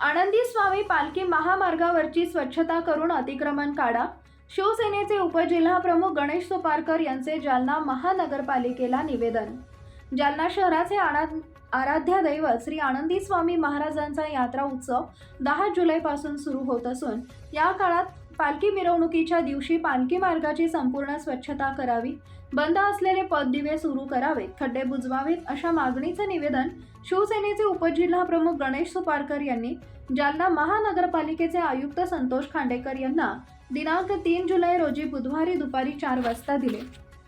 आनंदी स्वामी पालखी महामार्गावरची स्वच्छता करून अतिक्रमण काढा. शिवसेनेचे उपजिल्हा प्रमुख गणेश सोपारकर यांचे जालना महानगरपालिकेला निवेदन. जालना शहराचे आना- आराध्य दैवत श्री आनंदी स्वामी महाराजांचा यात्रा उत्सव दहा जुलैपासून सुरू होत असून या काळात पालखी मिरवणुकीच्या दिवशी पालखी मार्गाची संपूर्ण स्वच्छता करावी बंद असलेले पददिवे सुरू करावेत खड्डे बुजवावेत अशा मागणीचं निवेदन शिवसेनेचे उपजिल्हा प्रमुख गणेश सुपारकर यांनी जालना महानगरपालिकेचे आयुक्त संतोष खांडेकर यांना दिनांक तीन जुलै रोजी बुधवारी दुपारी चार वाजता दिले.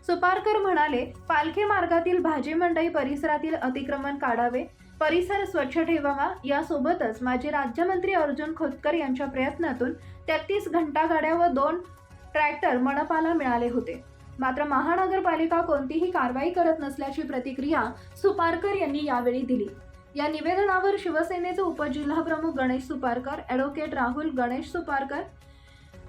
सुपारकर म्हणाले पालखी मार्गातील भाजी मंडई परिसरातील अतिक्रमण काढावे परिसर स्वच्छ ठेवावा यासोबतच माजी राज्यमंत्री अर्जुन खोतकर यांच्या प्रयत्नातून तेहतीस घंटागाड्या व दोन ट्रॅक्टर मनपाला मिळाले होते. मात्र महानगरपालिका कोणतीही कारवाई करत नसल्याची प्रतिक्रिया सुपारकर यांनी यावेळी दिली. या निवेदनावर शिवसेनेचे उपजिल्हाप्रमुख गणेश सुपारकर ॲडव्होकेट राहुल गणेश सुपारकर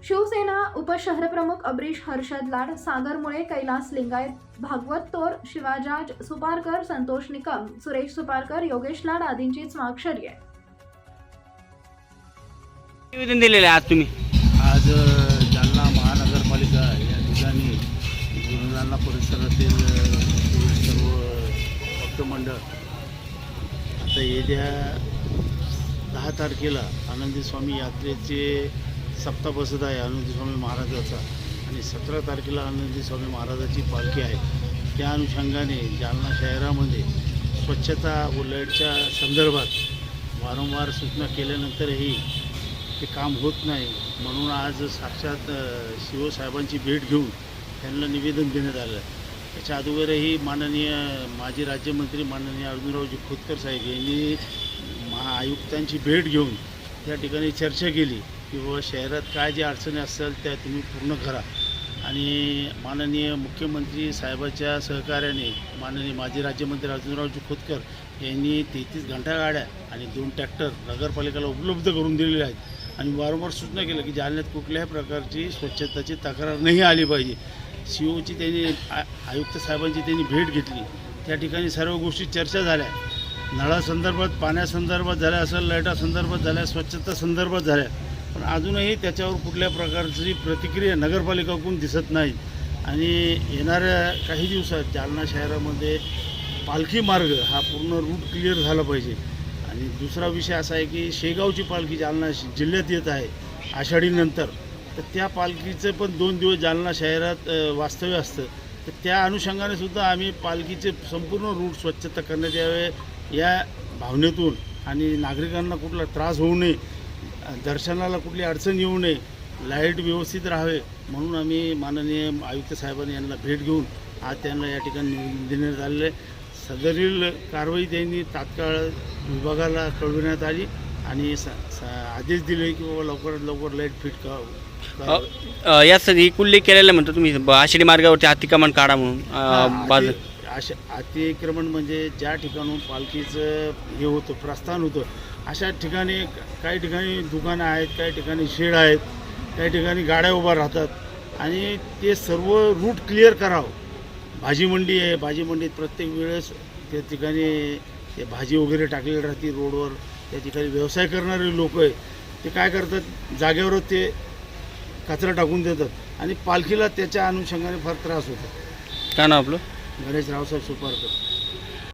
शिवसेना उपशहरप्रमुख अबरीश हर्षद लाड सागर मुळे कैलास लिंगायत भागवत तोर शिवाजाज सुपारकर संतोष निकम सुरेश सुपारकर योगेश लाड आदींची स्वाक्षरी आहे. निवेदन दिलेलं आज तुम्ही? आज जालना महानगरपालिका या ठिकाणी परिसरातील सर्व भक्तमंडळ आता येत्या दहा तारखेला आनंदी स्वामी यात्रेचे सप्ताह बसत आहे आनंदी स्वामी महाराजाचा आणि सतरा तारखेला आनंदी स्वामी महाराजाची पालखी आहे. त्या अनुषंगाने जालना शहरामध्ये स्वच्छता व लाईटच्या संदर्भात वारंवार सूचना केल्यानंतरही ते काम होत नाही. म्हणून आज साक्षात शिवसाहेबांची भेट घेऊन त्यांना निवेदन देण्यात आलं. त्याच्या अगोदरही माननीय माजी राज्यमंत्री माननीय अर्जुनरावजी खोतकर साहेब यांनी महाआयुक्तांची भेट घेऊन त्या ठिकाणी चर्चा केली. किंवा शहरात काय ज्या अडचणी असतील त्या तुम्ही पूर्ण करा. आणि माननीय मुख्यमंत्री साहेबाच्या सहकार्याने माननीय माजी राज्यमंत्री अर्जुनरावजी खोतकर यांनी तेहतीस घंटा गाड्या आणि दोन ट्रॅक्टर नगरपालिकेला उपलब्ध करून दिलेले आहेत. आणि वारंवार सूचना केलं की जालन्यात कुठल्याही प्रकारची स्वच्छताची तक्रार नाही आली पाहिजे. सी ओची त्यांनी आयुक्त साहेबांची त्यांनी भेट घेतली. त्या ठिकाणी सर्व गोष्टी चर्चा झाल्या. नळासंदर्भात पाण्यासंदर्भात झाल्या असेल लाईटासंदर्भात झाल्या स्वच्छता संदर्भात झाल्या. पण अजूनही त्याच्यावर कुठल्या प्रकारची प्रतिक्रिया नगरपालिकाकडून दिसत नाही. आणि येणाऱ्या काही दिवसात जालना शहरामध्ये पालखी मार्ग हा पूर्ण रूट क्लिअर झाला पाहिजे. आणि दुसरा विषय असा आहे की शेगावची पालखी जालना जिल्ह्यात येत आहे आषाढीनंतर. तर त्या पालखीचं पण दोन दिवस जालना शहरात वास्तव्य असतं. तर त्या अनुषंगाने सुद्धा आम्ही पालखीचे संपूर्ण रूट स्वच्छता करण्यात यावे या भावनेतून. आणि नागरिकांना कुठला त्रास होऊ नये दर्शनाला कुठली अडचण येऊ नये लाइट व्यवस्थित राहावे म्हणून आम्ही माननीय आयुक्त साहेबांनी यांना भेट घेऊन आज त्यांना या ठिकाणी देण्यात आलेलं आहे. सदरील कारवाई त्यांनी तात्काळ विभागाला कळविण्यात आली आणि आदेश दिले की बाबा लवकरात लवकर लाइट फिट का यासाठी उल्लेख केलेला म्हणतो तुम्ही आषाढी मार्गावरती अतिक्रमण काढा म्हणून बाजू अशा अतिक्रमण म्हणजे ज्या ठिकाणून पालखीचं हे होतं प्रस्थान होतं अशा ठिकाणी काही ठिकाणी दुकानं आहेत काही ठिकाणी शेड आहेत काही ठिकाणी गाड्या उभ्या राहतात आणि ते सर्व रूट क्लिअर करावं. भाजी मंडी आहे भाजी मंडीत प्रत्येक वेळेस त्या ठिकाणी ते भाजी वगैरे टाकलेली राहते रोडवर त्या ठिकाणी व्यवसाय करणारे लोक आहे ते काय करतात? जागेवरच ते कचरा टाकून देतात आणि पालखीला त्याच्या अनुषंगाने फार त्रास होतो. काय ना आपलं? गणेश रावसाहेब सुपारकर